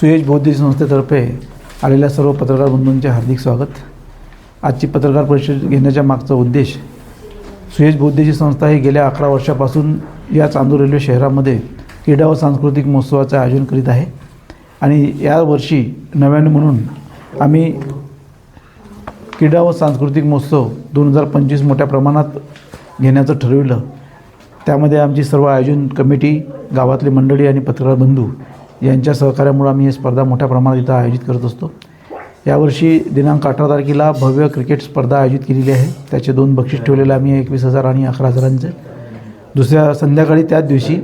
सुयश बौद्धिक संस्थेतर्फे आलेल्या सर्व पत्रकार बंधूंचे हार्दिक स्वागत. आजची पत्रकार परिषद घेण्याच्या मागचा उद्देश सुयश बौद्धिक संस्था ही गेल्या अकरा वर्षापासून या चांदूर रेल्वे शहरामध्ये क्रीडा व सांस्कृतिक महोत्सवाचे आयोजन करीत आहे. आणि यावर्षी नव्याने म्हणून आम्ही क्रीडा व सांस्कृतिक महोत्सव दोन हजार पंचवीस मोठ्या प्रमाणात घेण्याचं ठरविलं. त्यामध्ये आमची सर्व आयोजन कमिटी गावातली मंडळी आणि पत्रकार बंधू यांच्या सहकार्यामुळे आम्ही ही स्पर्धा मोठ्या प्रमाणात इथं आयोजित करत असतो. यावर्षी दिनांक अठरा तारखेला भव्य क्रिकेट स्पर्धा आयोजित केलेली आहे. त्याचे दोन बक्षीस ठेवलेले आम्ही एकवीस हजार आणि अकरा हजारांचे. दुसऱ्या संध्याकाळी त्याच दिवशी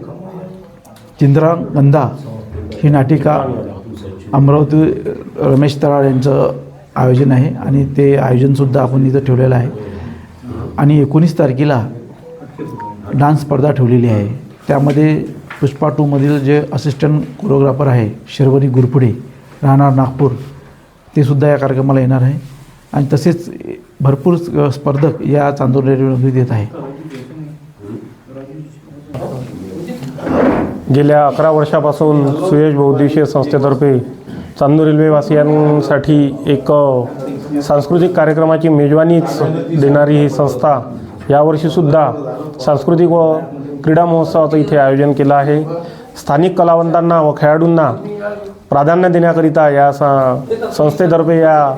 चिंद्रा गंधा ही नाटिका अमरावती रमेश तराळ यांचं आयोजन आहे आणि ते आयोजनसुद्धा आपण इथं ठेवलेलं आहे. आणि एकोणीस तारखेला डान्स स्पर्धा ठेवलेली आहे. त्यामध्ये पुष्पा टूमधील जे असिस्टंट कोरिओग्राफर आहे शर्वरी गुरफुडे राहणार नागपूर ते सुद्धा या कार्यक्रमाला येणार आहे. आणि तसेच भरपूर स्पर्धक या चांदोर रेल्वेमध्ये येत आहे. गेल्या अकरा वर्षापासून सुयश बहुद्देशीय संस्थेतर्फे चांदूर रेल्वेवासियांसाठी एक सांस्कृतिक कार्यक्रमाची मेजवानीच देणारी ही संस्था यावर्षीसुद्धा सांस्कृतिक व क्रीडा महोत्सवाचं इथे आयोजन केलं आहे. स्थानिक कलावंतांना व खेळाडूंना प्राधान्य देण्याकरिता या सा संस्थेतर्फे या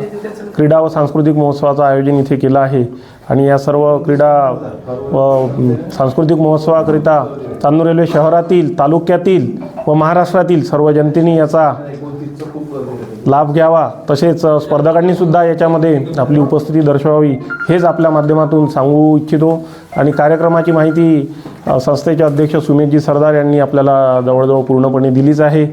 क्रीडा व सांस्कृतिक महोत्सवाचं आयोजन इथे केलं आहे. आणि या सर्व क्रीडा व सांस्कृतिक महोत्सवाकरिता चांदूर रेल्वे शहरातील तालुक्यातील व महाराष्ट्रातील सर्व जनतेने याचा लाभ घ्यावा. तसेच स्पर्धकांनी सुद्धा याच्यामध्ये आपली उपस्थिती दर्शवावी हेच आपल्या माध्यमातून सांगू इच्छितो. आणि कार्यक्रमाची माहिती संस्थेचे अध्यक्ष सुमेशजी सरदार यांनी आपल्याला जवळजवळ पूर्णपणे दिलीच आहे.